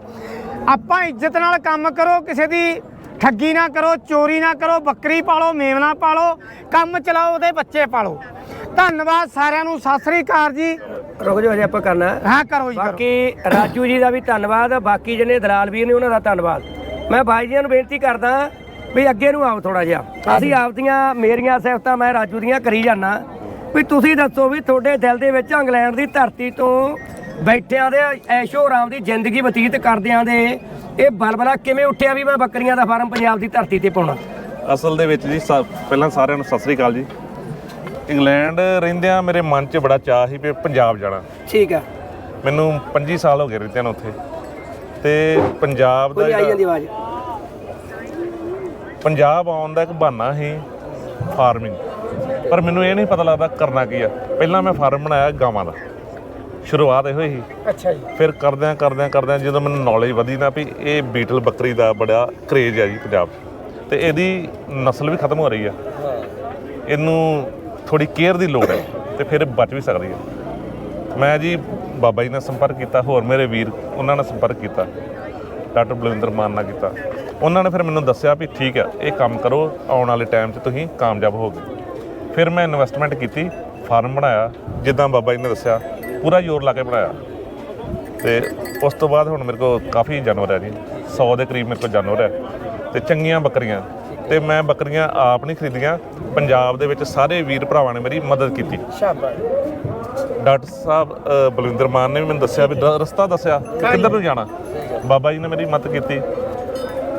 ਆਪਾਂ ਇੱਜ਼ਤ ਨਾਲ ਕੰਮ ਕਰੋ ਕਿਸੇ ਦੀ ਠੱਗੀ ਨਾ ਕਰੋ ਚੋਰੀ ਨਾ ਕਰੋ ਬੱਕਰੀ ਪਾਲੋ ਮੇਮਣਾ ਪਾਲੋ ਕੰਮ ਚਲਾਓ ਉਹਦੇ ਬੱਚੇ ਪਾਲੋ। ਧੰਨਵਾਦ ਸਾਰਿਆਂ ਨੂੰ ਸਤਿ ਸ੍ਰੀ ਅਕਾਲ ਜੀ। ਰੁਕ ਜਾਓ ਹਜੇ ਆਪਾਂ ਕਰਨਾ। ਹੈ। ਹਾਂ ਕਰੋ ਜੀ ਕਰੋ। ਬਾਕੀ ਰਾਜੂ ਜੀ ਦਾ ਵੀ ਧੰਨਵਾਦ ਬਾਕੀ ਜਿਹਨੇ ਦਲਾਲ ਵੀਰ ਨੇ ਉਹਨਾਂ ਦਾ ਧੰਨਵਾਦ। ਮੈਂ ਭਾਈ ਜੀਆਂ ਨੂੰ ਬੇਨਤੀ ਕਰਦਾ ਵੀ ਅੱਗੇ ਨੂੰ ਆਓ ਥੋੜਾ ਜਿਹਾ। ਅਸੀਂ ਆਪਦੀਆਂ ਮੇਰੀਆਂ ਸਿਫਤਾਂ ਮੈਂ ਰਾਜੂ ਦੀਆਂ ਕਰੀ ਜਾਣਾ ਵੀ ਤੁਸੀਂ ਦੱਸੋ ਵੀ ਤੁਹਾਡੇ ਦਿਲ ਦੇ ਵਿੱਚ ਇੰਗਲੈਂਡ ਦੀ ਧਰਤੀ ਤੋਂ ਬੈਠਿਆਂ ਦੇ ਐਸ਼ੋ ਆਰਾਮ ਦੀ ਜ਼ਿੰਦਗੀ ਬਤੀਤ ਕਰਦਿਆਂ ਦੇ ਇਹ ਬਲਬਲਾ ਕਿਵੇਂ ਉੱਠਿਆ ਵੀ ਮੈਂ ਬੱਕਰੀਆਂ ਦਾ ਫਾਰਮ ਪੰਜਾਬ ਦੀ ਧਰਤੀ ਤੇ ਪਾਉਣਾ? ਅਸਲ ਦੇ ਵਿੱਚ ਜੀ ਪਹਿਲਾਂ ਸਾਰਿਆਂ ਨੂੰ ਸਤਿ ਸ੍ਰੀ ਅਕਾਲ ਜੀ। ਇੰਗਲੈਂਡ ਰਹਿੰਦਿਆਂ ਮੇਰੇ ਮਨ 'ਚ ਬੜਾ ਚਾਹ ਸੀ ਵੀ ਪੰਜਾਬ ਜਾਣਾ। ਠੀਕ ਆ। ਮੈਨੂੰ 25 ਸਾਲ ਹੋ ਗਏ ਰਹਿੰਦਿਆਂ ਨੂੰ ਉੱਥੇ। ਤੇ ਪੰਜਾਬ ਦਾ ਕੋਈ ਆਈ ਜਾਂਦੀ ਜਿਹੜਾ- ਆਵਾਜ਼? ਪੰਜਾਬ ਆਉਣ ਦਾ ਇੱਕ ਬਹਾਨਾ ਸੀ ਫਾਰਮਿੰਗ। ਪਰ ਮੈਨੂੰ ਇਹ ਨਹੀਂ ਪਤਾ ਲੱਗਦਾ ਕਰਨਾ ਕੀ ਆ। ਪਹਿਲਾਂ ਮੈਂ ਫਾਰਮ ਬਣਾਇਆ ਗਾਵਾਂ ਦਾ। ਸ਼ੁਰੂਆਤ ਇਹੋ ਹੀ ਅੱਛਾ ਜੀ। ਫਿਰ ਕਰਦਿਆਂ ਕਰਦਿਆਂ ਕਰਦਿਆਂ ਜਦੋਂ ਮੈਨੂੰ ਨੌਲੇਜ ਵਧੀ ਨਾ ਵੀ ਇਹ ਬੀਟਲ ਬੱਕਰੀ ਦਾ ਬੜਾ ਕਰੇਜ ਆ ਜੀ ਪੰਜਾਬ 'ਚ। ਤੇ ਇਹਦੀ ਨਸਲ ਵੀ ਖਤਮ ਹੋ ਰਹੀ ਆ। ਇਹਨੂੰ ਥੋੜੀ ਕੇਅਰ ਦੀ ਲੋੜ ਹੈ ਤੇ ਫਿਰ ਬਚ ਵੀ ਸਕਦੀ ਹੈ ਮੈਂ ਜੀ ਬਾਬਾ ਜੀ ਨਾਲ ਸੰਪਰਕ ਕੀਤਾ ਹੋਰ ਮੇਰੇ ਵੀਰ ਉਹਨਾਂ ਨਾਲ ਸੰਪਰਕ ਕੀਤਾ ਡਾਕਟਰ ਬਲਵਿੰਦਰ ਮਾਨ ਨਾਲ ਕੀਤਾ। ਉਹਨਾਂ ਨੇ ਫਿਰ ਮੈਨੂੰ ਦੱਸਿਆ ਵੀ ਠੀਕ ਹੈ ਇਹ ਕੰਮ ਕਰੋ ਆਉਣ ਵਾਲੇ ਟਾਈਮ 'ਚ ਤੁਸੀਂ ਕਾਮਯਾਬ ਹੋਗੇ ਫਿਰ ਮੈਂ ਇਨਵੈਸਟਮੈਂਟ ਕੀਤੀ ਫਾਰਮ ਬਣਾਇਆ ਜਿੱਦਾਂ ਬਾਬਾ ਜੀ ਨੇ ਦੱਸਿਆ ਪੂਰਾ ਜ਼ੋਰ ਲਾ ਕੇ ਬਣਾਇਆ। ਤੇ ਉਸ ਤੋਂ ਬਾਅਦ ਹੁਣ ਮੇਰੇ ਕੋਲ ਕਾਫੀ ਜਾਨਵਰ ਹੈ ਜੀ 100 ਦੇ ਕਰੀਬ ਮੇਰੇ ਕੋਲ ਜਾਨਵਰ ਹੈ ਤੇ ਚੰਗੀਆਂ ਬੱਕਰੀਆਂ। ਤੇ ਮੈਂ ਬੱਕਰੀਆਂ ਆਪ ਨਹੀਂ ਖਰੀਦੀਆਂ ਪੰਜਾਬ ਦੇ ਵਿੱਚ ਸਾਰੇ ਵੀਰ ਭਰਾਵਾਂ ਨੇ ਮੇਰੀ ਮਦਦ ਕੀਤੀ। ਸ਼ਾਬਾਸ਼। ਡਾਕਟਰ ਸਾਹਿਬ ਬਲਵਿੰਦਰ ਮਾਨ ਨੇ ਵੀ ਮੈਨੂੰ ਦੱਸਿਆ ਵੀ ਰਸਤਾ ਦੱਸਿਆ ਕਿੱਧਰ ਨੂੰ ਜਾਣਾ। ਬਾਬਾ ਜੀ ਨੇ ਮੇਰੀ ਮਦਦ ਕੀਤੀ।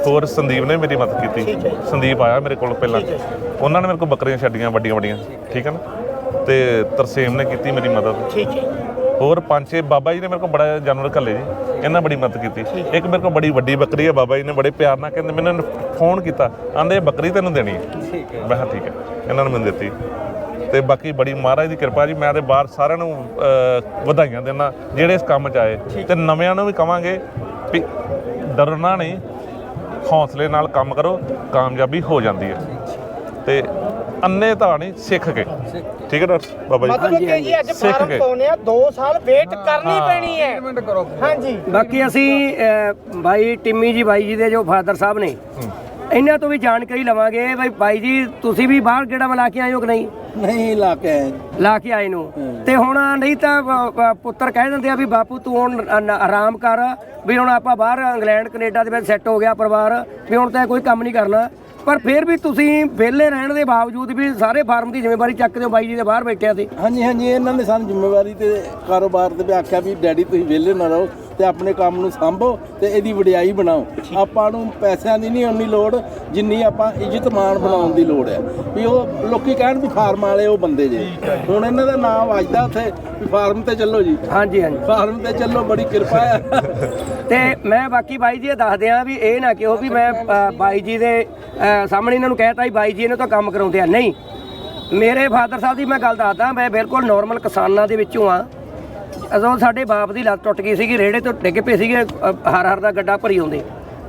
ਹੋਰ ਸੰਦੀਪ ਨੇ ਮੇਰੀ ਮਦਦ ਕੀਤੀ। ਸੰਦੀਪ ਆਇਆ ਮੇਰੇ ਕੋਲ ਪਹਿਲਾਂ। ਉਹਨਾਂ ਨੇ ਮੇਰੇ ਕੋਲ ਬੱਕਰੀਆਂ ਛੱਡੀਆਂ ਵੱਡੀਆਂ ਵੱਡੀਆਂ ਠੀਕ ਹੈ ਨਾ? ਤੇ ਤਰਸੇਮ ਨੇ ਕੀਤੀ ਮੇਰੀ ਮਦਦ। ਠੀਕ ਹੈ ਹੋਰ ਪੰਜ ਛੇ ਬਾਬਾ ਜੀ ਨੇ ਮੇਰੇ ਕੋਲ ਬੜਾ ਜਾਨਵਰ ਘੱਲੇ ਜੀ। ਇਹਨਾਂ ਬੜੀ ਮਦਦ ਕੀਤੀ। ਇੱਕ ਮੇਰੇ ਕੋਲ ਬੜੀ ਵੱਡੀ ਬੱਕਰੀ ਹੈ ਬਾਬਾ ਜੀ ਨੇ ਬੜੇ ਪਿਆਰ ਨਾਲ ਕਹਿੰਦੇ ਮੈਨੂੰ ਫੋਨ ਕੀਤਾ। ਆਂਦੇ ਇਹ ਬੱਕਰੀ ਤੈਨੂੰ ਦੇਣੀ ਹੈ। ਮੈਂ ਕਿਹਾ ਠੀਕ ਹੈ। ਇਹਨਾਂ ਨੇ ਮੈਨੂੰ ਦਿੱਤੀ। ਤੇ ਬਾਕੀ ਬੜੀ ਮਹਾਰਾਜ ਦੀ ਕਿਰਪਾ ਜੀ ਮੈਂ ਤੇ ਬਾਹਰ ਸਾਰਿਆਂ ਨੂੰ ਵਧਾਈਆਂ ਦੇਣਾ ਜਿਹੜੇ ਇਸ ਕੰਮ 'ਚ ਆਏ। ਤੇ ਨਵਿਆਂ ਨੂੰ ਵੀ ਕਵਾਂਗੇ ਵੀ ਡਰਨਾ ਨਹੀਂ। ਹੌਸਲੇ ਨਾਲ ਕੰਮ ਕਰੋ ਕਾਮਯਾਬੀ ਹੋ ਜਾਂਦੀ ਹੈ। ਤੇ ਅੰਨੇ ਤਾਂ ਨਹੀਂ ਸਿੱਖ ਕੇ। ਠੀਕ ਹੈ ਡਾਕਟਰ ਬਾਬਾ ਜੀ। ਮਤਲਬ ਕਿ ਜੀ ਅੱਜ ਸਿੱਖ ਫਾਰਮ। ਪਾਉਨੇ ਆ 2 ਸਾਲ ਵੇਟ ਕਰਨੀ ਪੈਣੀ ਹੈ। ਹਾਂਜੀ। ਬਾਕੀ ਅਸੀਂ ਅਹ, ਭਾਈ ਟਿੰਮੀ ਜੀ ਬਾਈ ਜੀ ਦੇ ਜੋ ਫਾਦਰ ਸਾਹਿਬ ਨੇ ਇਹਨਾਂ ਤੋਂ ਵੀ ਜਾਣਕਾਰੀ ਲਵਾਂਗੇ ਬਈ ਬਾਈ ਜੀ ਤੁਸੀਂ ਵੀ ਬਾਹਰ ਕਿਹੜਾ ਲਾ ਕੇ ਆਏ ਹੋ ਕਿ ਨਹੀਂ? ਨਹੀਂ ਲਾ ਕੇ ਆਏ। ਲਾ ਕੇ ਆਏ ਨੂੰ। ਤੇ ਹੁਣ ਨਹੀਂ ਤਾਂ ਬ- ਬ- ਪੁੱਤਰ ਕਹਿ ਦਿੰਦੇ ਆ ਵੀ ਬਾਪੂ ਤੂੰ ਹੁਣ ਆਰਾਮ ਕਰ ਵੀ ਹੁਣ ਆਪਾਂ ਬਾਹਰ ਇੰਗਲੈਂਡ ਕੈਨੇਡਾ ਦੇ ਵਿੱਚ ਸੈੱਟ ਹੋ ਗਿਆ ਪਰਿਵਾਰ ਵੀ ਹੁਣ ਤਾਂ ਕੋਈ ਕੰਮ ਨਹੀਂ ਕਰਨਾ। ਪਰ ਫਿਰ ਵੀ ਤੁਸੀਂ ਵਿਹਲੇ ਰਹਿਣ ਦੇ ਬਾਵਜੂਦ ਵੀ ਸਾਰੇ ਫਾਰਮ ਦੀ ਜ਼ਿੰਮੇਵਾਰੀ ਚੱਕਦੇ ਹੋ ਬਾਈ ਜੀ ਦੇ ਬਾਹਰ ਬੈਠਿਆ ਸੀ ਹਾਂਜੀ ਹਾਂਜੀ ਇਹਨਾਂ ਨੇ ਸਾਨੂੰ ਜ਼ਿੰਮੇਵਾਰੀ ਤੇ ਕਾਰੋਬਾਰ ਤੇ ਵੀ ਆਖਿਆ ਵੀ ਡੈਡੀ ਤੁਸੀਂ ਵਿਹਲੇ ਨਾ ਰਹੋ। ਤੇ ਆਪਣੇ ਕੰਮ ਨੂੰ ਸੰਭੋ ਤੇ ਇਹਦੀ ਵਡਿਆਈ ਬਣਾਓ। ਆਪਾਂ ਨੂੰ ਪੈਸਿਆਂ ਦੀ ਨਹੀਂ ਉਨੀ ਲੋੜ ਜਿੰਨੀ ਆਪਾਂ ਇੱਜ਼ਤ ਮਾਣ ਬਣਾਉਣ ਦੀ ਲੋੜ ਹੈ। ਵੀ ਉਹ ਲੋਕੀ ਕਹਿਣ ਵੀ ਫਾਰਮ ਵਾਲੇ ਉਹ ਬੰਦੇ ਜੇ। ਹੁਣ ਇਹਨਾਂ ਦਾ ਨਾਮ ਵੱਜਦਾ ਉੱਥੇ ਵੀ ਫਾਰਮ ਤੇ ਚੱਲੋ ਜੀ। ਹਾਂਜੀ ਹਾਂਜੀ। ਫਾਰਮ ਤੇ ਚੱਲੋ ਬੜੀ ਕਿਰਪਾ ਹੈ। ਤੇ ਮੈਂ ਬਾਕੀ ਬਾਈ ਜੀ ਇਹ ਦੱਸ ਦਿਆਂ ਵੀ ਇਹ ਨਾ ਕਿਹੋ ਵੀ ਮੈਂ ਅ, ਬਾਈ ਜੀ ਦੇ ਅ, ਸਾਹਮਣੇ ਇਹਨਾਂ ਨੂੰ ਕਹਿਤਾ ਵੀ ਬਾਈ ਜੀ ਇਹਨਾਂ ਤੋਂ ਕੰਮ ਕਰਾਉਂਦੇ ਆ। ਨਹੀਂ ਮੇਰੇ ਫਾਦਰ ਸਾਹਿਬ ਦੀ ਮੈਂ ਗੱਲ ਦੱਸਦਾ ਮੈਂ ਬਿਲਕੁਲ ਨਾਰਮਲ ਕਿਸਾਨਾਂ ਦੇ ਵਿੱਚੋਂ ਆ ਜਦੋਂ ਸਾਡੇ ਬਾਪ ਦੀ ਲੱਤ ਟੁੱਟ ਗਈ ਸੀਗੀ ਰੇੜੇ ਤੋਂ ਡਿੱਗ ਪਏ ਸੀਗੇ ਹਰ ਹਰ ਦਾ ਗੱਡਾ ਭਰੀ ਆਉਂਦੇ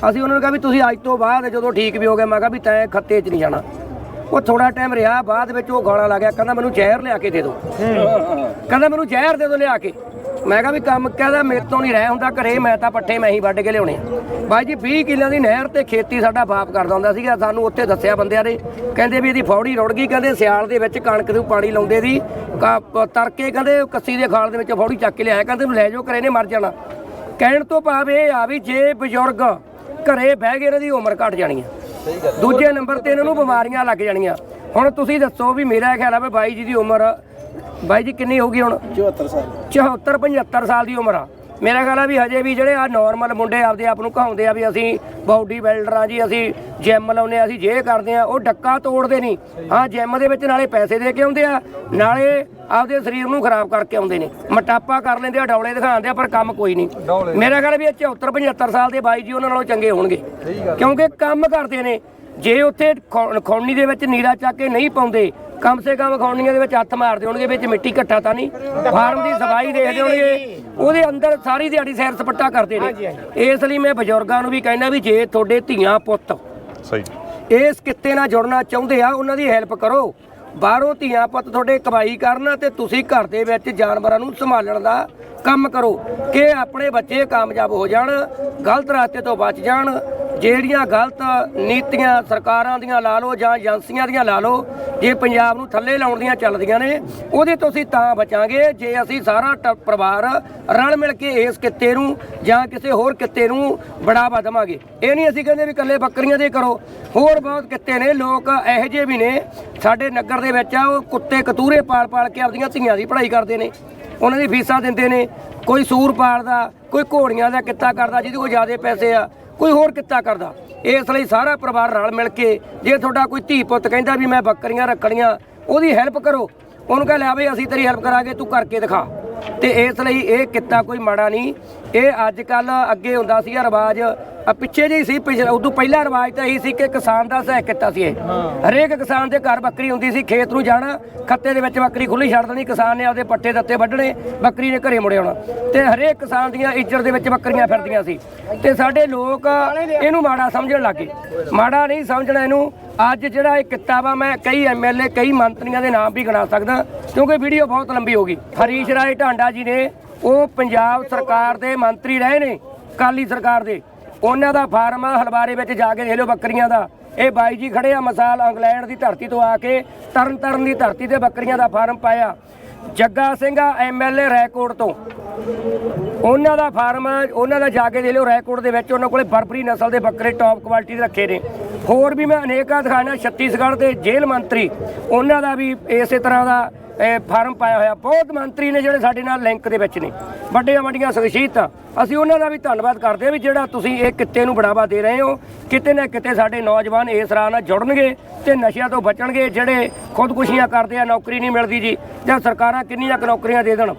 ਅਸੀਂ ਉਹਨਾਂ ਨੂੰ ਕਿਹਾ ਵੀ ਤੁਸੀਂ ਅੱਜ ਤੋਂ ਬਾਅਦ ਜਦੋਂ ਠੀਕ ਵੀ ਹੋ ਗਏ ਮੈਂ ਕਿਹਾ ਵੀ ਤੈਂ ਖੱਤੇ 'ਚ ਨਹੀਂ ਜਾਣਾ। ਉਹ ਥੋੜਾ ਟਾਈਮ ਰਿਹਾ ਬਾਅਦ ਵਿੱਚ ਉਹ ਗਾਲਾਂ ਲੱਗ ਗਿਆ ਕਹਿੰਦਾ ਮੈਨੂੰ ਜ਼ਹਿਰ ਲਿਆ ਕੇ ਦੇ ਦਿਓ। ਕਹਿੰਦਾ ਮੈਨੂੰ ਜ਼ਹਿਰ ਦੇ ਦਿਓ ਲਿਆ ਕੇ। ਮੈਂ ਕਿਹਾ ਵੀ ਕੰਮ ਕਹਿੰਦਾ ਮੇਰੇ ਤੋਂ ਨਹੀਂ ਰਹਿ ਹੁੰਦਾ ਘਰੇ, ਮੈਂ ਤਾਂ ਪੱਠੇ ਮੈਂ ਹੀ ਵੱਢ ਕੇ ਲਿਆਉਣੇ ਆ। ਬਾਈ ਜੀ 20 ਕਿੱਲਿਆਂ ਦੀ ਨਹਿਰ ਤੇ ਖੇਤੀ ਸਾਡਾ ਬਾਪ ਕਰਦਾ ਹੁੰਦਾ ਸੀਗਾ, ਸਾਨੂੰ ਉੱਥੇ ਦੱਸਿਆ ਬੰਦਿਆਂ ਨੇ। ਕਹਿੰਦੇ ਵੀ ਇਹਦੀ ਫੌੜੀ ਰੁੜ ਗਈ, ਕਹਿੰਦੇ ਸਿਆਲ ਦੇ ਵਿੱਚ ਕਣਕ ਨੂੰ ਪਾਣੀ ਲਾਉਂਦੇ ਦੀ, ਕ- ਤਰਕੇ ਕਹਿੰਦੇ ਕੱਸੀ ਦੇ ਖਾਲ ਦੇ ਵਿੱਚ ਫੌੜੀ ਚੱਕ ਕੇ ਲਿਆਇਆ, ਕਹਿੰਦੇ ਨੂੰ ਲੈ ਜਾਓ, ਘਰੇ ਨੇ ਮਰ ਜਾਣਾ। ਕਹਿਣ ਤੋਂ ਭਾਵ ਇਹ ਆ ਵੀ ਜੇ ਬਜ਼ੁਰਗ ਘਰੇ ਬਹਿ ਗਏ ਇਹਨਾਂ ਦੀ ਉਮਰ ਘਟ ਜਾਣੀ ਹੈ ਦੂਜੇ ਨੰਬਰ ਤੇ ਇਹਨਾਂ ਨੂੰ ਬਿਮਾਰੀਆਂ ਲੱਗ ਜਾਣੀਆਂ। ਹੁਣ ਤੁਸੀਂ ਦੱਸੋ ਵੀ ਮੇਰਾ ਖਿਆਲ ਆ ਵੀ ਬਾਈ ਜੀ ਦੀ ਉਮਰ ਬਾਈ ਜੀ ਕਿੰਨੀ ਹੋਊਗੀ ਹੁਣ? 74 ਸਾਲ। 74 75 ਸਾਲ ਦੀ ਉਮਰ ਆ। ਮੇਰਾ ਖਿਆਲ ਆ ਵੀ ਹਜੇ ਵੀ ਜਿਹੜੇ ਆ ਨਾਰਮਲ ਮੁੰਡੇ ਆਪਦੇ ਆਪ ਨੂੰ ਕਹਾਉਂਦੇ ਆ ਵੀ ਅਸੀਂ ਬਾਡੀ ਬਿਲਡਰ ਆ ਜੀ ਅਸੀਂ ਜਿਮ ਲਾਉਨੇ ਆ ਅਸੀਂ ਜੇ ਕਰਦੇ ਆ ਉਹ ਡੱਕਾ ਤੋੜਦੇ ਨਹੀਂ। ਹਾਂ ਜਿਮ ਦੇ ਵਿੱਚ ਨਾਲੇ ਪੈਸੇ ਦੇ ਕੇ ਆਉਂਦੇ ਆ ਨਾਲੇ ਆਪਦੇ ਸਰੀਰ ਨੂੰ ਖਰਾਬ ਕਰਕੇ ਆਉਂਦੇ ਨੇ। ਮਟਾਪਾ ਕਰ ਲੈਂਦੇ ਆ ਡੌਲੇ ਦਿਖਾਉਂਦੇ ਆ ਪਰ ਕੰਮ ਕੋਈ ਨਹੀਂ। ਮੇਰਾ ਖਿਆਲ ਵੀ ਇਹ 74 75 ਸਾਲ ਦੇ ਬਾਈ ਜੀ ਉਹਨਾਂ ਨਾਲੋਂ ਚੰਗੇ ਹੋਣਗੇ। ਕਿਉਂਕਿ ਕੰਮ ਕਰਦੇ ਨੇ। ਜੇ ਉੱਥੇ ਖੌਣੀ ਦੇ ਵਿੱਚ ਨੀਰਾ ਚੱਕ ਕੇ ਨਹੀਂ ਪਾਉਂਦੇ ਕਮ ਸੇ ਕਮ ਖੌਣੀਆਂ ਦੇ ਵਿੱਚ ਹੱਥ ਮਾਰਦੇ ਹੋਣਗੇ ਵਿੱਚ ਮਿੱਟੀ ਘੱਟਾ ਤਾਂ ਨਹੀਂ। ਫਾਰਮ ਦੀ ਸਫ਼ਾਈ ਦੇਖਦੇ ਹੋਣਗੇ। ਉਹਦੇ ਅੰਦਰ ਸਾਰੀ ਦਿਹਾੜੀ ਸੈਰ ਸਪੱਟਾ ਕਰਦੇ ਨੇ। ਇਸ ਲਈ ਮੈਂ ਬਜ਼ੁਰਗਾਂ ਨੂੰ ਵੀ ਕਹਿੰਦਾ ਵੀ ਜੇ ਤੁਹਾਡੇ ਧੀਆਂ ਪੁੱਤ ਸਹੀ। ਇਸ ਕਿੱਤੇ ਨਾਲ ਜੁੜਨਾ ਚਾਹੁੰਦੇ ਆ ਉਹਨਾਂ ਦੀ ਹੈਲਪ ਕਰੋ। ਬਾਹਰੋਂ ਧੀਆਂ ਪੁੱਤ ਤੁਹਾਡੇ ਕਮਾਈ ਕਰਨ ਤੇ ਤੁਸੀਂ ਘਰ ਦੇ ਵਿੱਚ ਜਾਨਵਰਾਂ ਨੂੰ ਸੰਭਾਲਣ ਦਾ ਕੰਮ ਕਰੋ, ਕਿ ਆਪਣੇ ਬੱਚੇ ਕਾਮਯਾਬ ਹੋ ਜਾਣ, ਗਲਤ ਰਸਤੇ ਤੋਂ ਬਚ ਜਾਣ, ਜਿਹੜੀਆਂ ਗਲਤ ਨੀਤੀਆਂ ਸਰਕਾਰਾਂ ਦੀਆਂ ਲਾ ਲਓ ਜਾਂ ਏਜੰਸੀਆਂ ਦੀਆਂ ਲਾ ਲਓ, ਜੇ ਪੰਜਾਬ ਨੂੰ ਥੱਲੇ ਲਾਉਣ ਦੀਆਂ ਚੱਲਦੀਆਂ ਨੇ, ਉਹਦੇ ਤੋਂ ਅਸੀਂ ਤਾਂ ਬਚਾਂਗੇ, ਜੇ ਅਸੀਂ ਸਾਰਾ ਟ- ਪਰਿਵਾਰ ਰਲ ਮਿਲ ਕੇ ਇਸ ਕਿੱਤੇ ਨੂੰ ਜਾਂ ਕਿਸੇ ਹੋਰ ਕਿੱਤੇ ਨੂੰ ਬੜਾਵਾ ਦੇਵਾਂਗੇ। ਇਹ ਨਹੀਂ ਅਸੀਂ ਕਹਿੰਦੇ ਵੀ ਇਕੱਲੇ ਬੱਕਰੀਆਂ ਦੇ ਕਰੋ, ਹੋਰ ਬਹੁਤ ਕਿੱਤੇ ਨੇ, ਲੋਕ ਇਹੋ ਜਿਹੇ ਵੀ ਨੇ, ਸਾਡੇ ਨਗਰ ਦੇ ਵਿੱਚ ਆ, ਉਹ ਕੁੱਤੇ ਕਤੂਰੇ ਪਾਲ ਪਾਲ ਕੇ ਆਪਦੀਆਂ ਧੀਆਂ ਦੀ ਪੜ੍ਹਾਈ ਕਰਦੇ ਨੇ। ਉਹਨਾਂ ਦੀ ਫੀਸਾਂ ਦਿੰਦੇ ਨੇ। ਕੋਈ ਸੂਰ ਪਾਲਦਾ, ਕੋਈ ਘੋੜੀਆਂ ਦਾ ਕਿੱਤਾ ਕਰਦਾ, ਜਿਹਦੇ ਕੋਲ ਜ਼ਿਆਦਾ ਪੈਸੇ ਆ, ਕੋਈ ਹੋਰ ਕਿੱਤਾ ਕਰਦਾ। ਇਸ ਲਈ ਸਾਰਾ ਪਰਿਵਾਰ ਰਲ ਮਿਲ ਕੇ ਜੇ ਤੁਹਾਡਾ ਕੋਈ ਧੀ ਪੁੱਤ ਕਹਿੰਦਾ ਵੀ ਮੈਂ ਬੱਕਰੀਆਂ ਰੱਖਣੀਆਂ, ਉਹਦੀ ਹੈਲਪ ਕਰੋ। ਉਹਨੂੰ ਕਹ ਲੈ, ਬਈ ਅਸੀਂ ਤੇਰੀ ਹੈਲਪ ਕਰਾਂਗੇ, ਤੂੰ ਕਰਕੇ ਦਿਖਾ। ਤੇ ਇਸ ਲਈ ਇਹ ਕਿੱਤਾ ਕੋਈ ਮਾੜਾ ਨਹੀਂ। ਇਹ ਅੱਜ ਕੱਲ ਅੱਗੇ ਹੁੰਦਾ ਸੀਗਾ ਰਿਵਾਜ ਆ ਪਿੱਛੇ ਜਿਹੀ ਸੀ ਪਿਛਲੇ ਉਦੋਂ ਪਹਿਲਾ ਰਿਵਾਜ ਤਾਂ ਇਹੀ ਸੀ ਕਿ ਕਿਸਾਨ ਦਾ ਸਹਾਇਕ ਕਿੱਤਾ ਸੀ ਇਹ। ਹਰੇਕ ਕਿਸਾਨ ਦੇ ਘਰ ਬੱਕਰੀ ਹੁੰਦੀ ਸੀ ਖੇਤ ਨੂੰ ਜਾਣਾ ਖੱਤੇ ਦੇ ਵਿੱਚ ਬੱਕਰੀ ਖੁੱਲੀ ਛੱਡ ਦੇਣੀ ਕਿਸਾਨ ਨੇ ਆਪਦੇ ਪੱਠੇ ਦਿੱਤੇ ਵੱਢਣੇ ਬੱਕਰੀ ਨੇ ਘਰੇ ਮੁੜ ਆਉਣਾ। ਤੇ ਹਰੇਕ ਕਿਸਾਨ ਦੀਆਂ ਇੱਜੜ ਦੇ ਵਿੱਚ ਬੱਕਰੀਆਂ ਫਿਰਦੀਆਂ ਸੀ। ਤੇ ਸਾਡੇ ਲੋਕ ਇਹਨੂੰ ਮਾੜਾ ਸਮਝਣ ਲੱਗੇ ਮਾੜਾ ਨਹੀਂ ਸਮਝਣਾ ਇਹਨੂੰ ਅੱਜ ਜਿਹੜਾ ਇਹ ਕਿੱਤਾ ਵਾ, ਮੈਂ ਕਈ ਐਮਐਲਏ ਕਈ ਮੰਤਰੀਆਂ ਦੇ ਨਾਮ ਵੀ ਗਿਣਾ ਸਕਦਾ, ਕਿਉਂਕਿ ਵੀਡੀਓ ਬਹੁਤ ਲੰਬੀ ਹੋ ਗਈ। ਹਰੀਸ਼ ਰਾਏ ਢਾਂਡਾ ਜੀ ਨੇ, ਉਹ ਪੰਜਾਬ ਸਰਕਾਰ ਦੇ ਮੰਤਰੀ ਰਹੇ ਨੇ ਕਾਲੀ ਸਰਕਾਰ ਦੇ। ਉਹਨਾਂ ਦਾ ਫਾਰਮ ਆ ਹਲਵਾਰੇ ਵਿੱਚ ਜਾ ਕੇ ਦੇਖ ਲਿਓ ਬੱਕਰੀਆਂ ਦਾ। ਇਹ ਬਾਈ ਜੀ ਖੜੇ ਆ ਮਿਸਾਲ ਇੰਗਲੈਂਡ ਦੀ ਧਰਤੀ ਤੋਂ ਆ ਕੇ ਤਰਨ ਤਰਨ ਦੀ ਧਰਤੀ ਤੇ ਬੱਕਰੀਆਂ ਦਾ ਫਾਰਮ ਪਾਇਆ। ਜੱਗਾ ਸਿੰਘ ਆ ਐਮਐਲਏ ਰੈਕੋਰਡ ਤੋਂ। ਉਹਨਾਂ ਦਾ ਫਾਰਮ ਉਹਨਾਂ ਦਾ ਜਾ ਕੇ ਦੇਖ ਲਿਓ ਰੈਕੋਰਡ ਦੇ ਵਿੱਚ, ਉਹਨਾਂ ਕੋਲੇ ਬਰਬਰੀ ਨਸਲ ਦੇ ਬੱਕਰੇ ਟੌਪ ਕੁਆਲਿਟੀ ਦੇ ਰੱਖੇ ਨੇ। ਹੋਰ ਵੀ ਮੈਂ ਅਨੇਕਾਂ ਦਿਖਾਣਾ ਛੱਤੀਸਗੜ੍ਹ ਦੇ ਜੇਲ੍ਹ ਮੰਤਰੀ, ਉਹਨਾਂ ਦਾ ਵੀ ਇਸੇ ਤਰ੍ਹਾਂ ਦਾ ਫਾਰਮ ਪਾਇਆ ਹੋਇਆ। ਬਹੁਤ ਮੰਤਰੀ ਨੇ ਜਿਹੜੇ ਸਾਡੇ ਨਾਲ ਲਿੰਕ ਦੇ ਵਿੱਚ ਨੇ। ਵੱਡੀਆਂ ਵੱਡੀਆਂ ਸ਼ਖਸੀਅਤਾਂ। ਅਸੀਂ ਉਹਨਾਂ ਦਾ ਵੀ ਧੰਨਵਾਦ ਕਰਦੇ ਹਾਂ ਵੀ ਜਿਹੜਾ ਤੁਸੀਂ ਇਹ ਕਿੱਤੇ ਨੂੰ ਬੜਾਵਾ ਦੇ ਰਹੇ ਹੋ। ਕਿਤੇ ਨਾ ਕਿਤੇ ਸਾਡੇ ਨੌਜਵਾਨ ਇਸ ਰਾਹ ਨਾਲ ਜੁੜਨਗੇ ਤੇ ਨਸ਼ਿਆਂ ਤੋਂ ਬਚਣਗੇ। ਜਿਹੜੇ ਖੁਦਕੁਸ਼ੀਆਂ ਕਰਦੇ ਆ, ਨੌਕਰੀ ਨਹੀਂ ਮਿਲਦੀ ਜੀ। ਜਾਂ ਸਰਕਾਰਾਂ ਕਿੰਨੀਆਂ ਕੁ ਨੌਕਰੀਆਂ ਦੇ ਦੇਣ।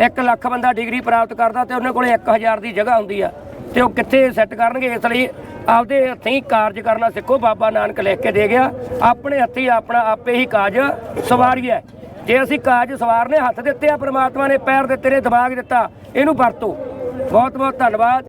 1 ਲੱਖ ਬੰਦਾ ਡਿਗਰੀ ਪ੍ਰਾਪਤ ਕਰਦਾ ਤੇ ਉਹਨਾਂ ਕੋਲੇ 1000 ਦੀ ਜਗ੍ਹਾ ਹੁੰਦੀ ਆ। ਤੇ ਉਹ ਕਿੱਥੇ ਸੈੱਟ ਕਰਨਗੇ? ਇਸ ਲਈ ਆਪਦੇ ਹੱਥੀਂ ਕਾਰਜ ਕਰਨਾ ਸਿੱਖੋ। ਬਾਬਾ ਨਾਨਕ ਲਿਖ ਕੇ ਦੇ ਗਿਆ। ਆਪਣੇ ਹੱਥੀਂ ਆਪਣਾ ਆਪੇ ਹੀ ਕਾਜ ਸਵਾਰੀਏ। ਜੇ ਅਸੀਂ ਕਾਜ ਸਵਾਰਨੇ, ਹੱਥ ਦਿੱਤੇ ਆ, ਪ੍ਰਮਾਤਮਾ ਨੇ, ਪੈਰ ਦਿੱਤੇ ਨੇ, ਦਿਮਾਗ ਦਿੱਤਾ, ਇਹਨੂੰ ਵਰਤੋ। ਬਹੁਤ ਬਹੁਤ ਧੰਨਵਾਦ।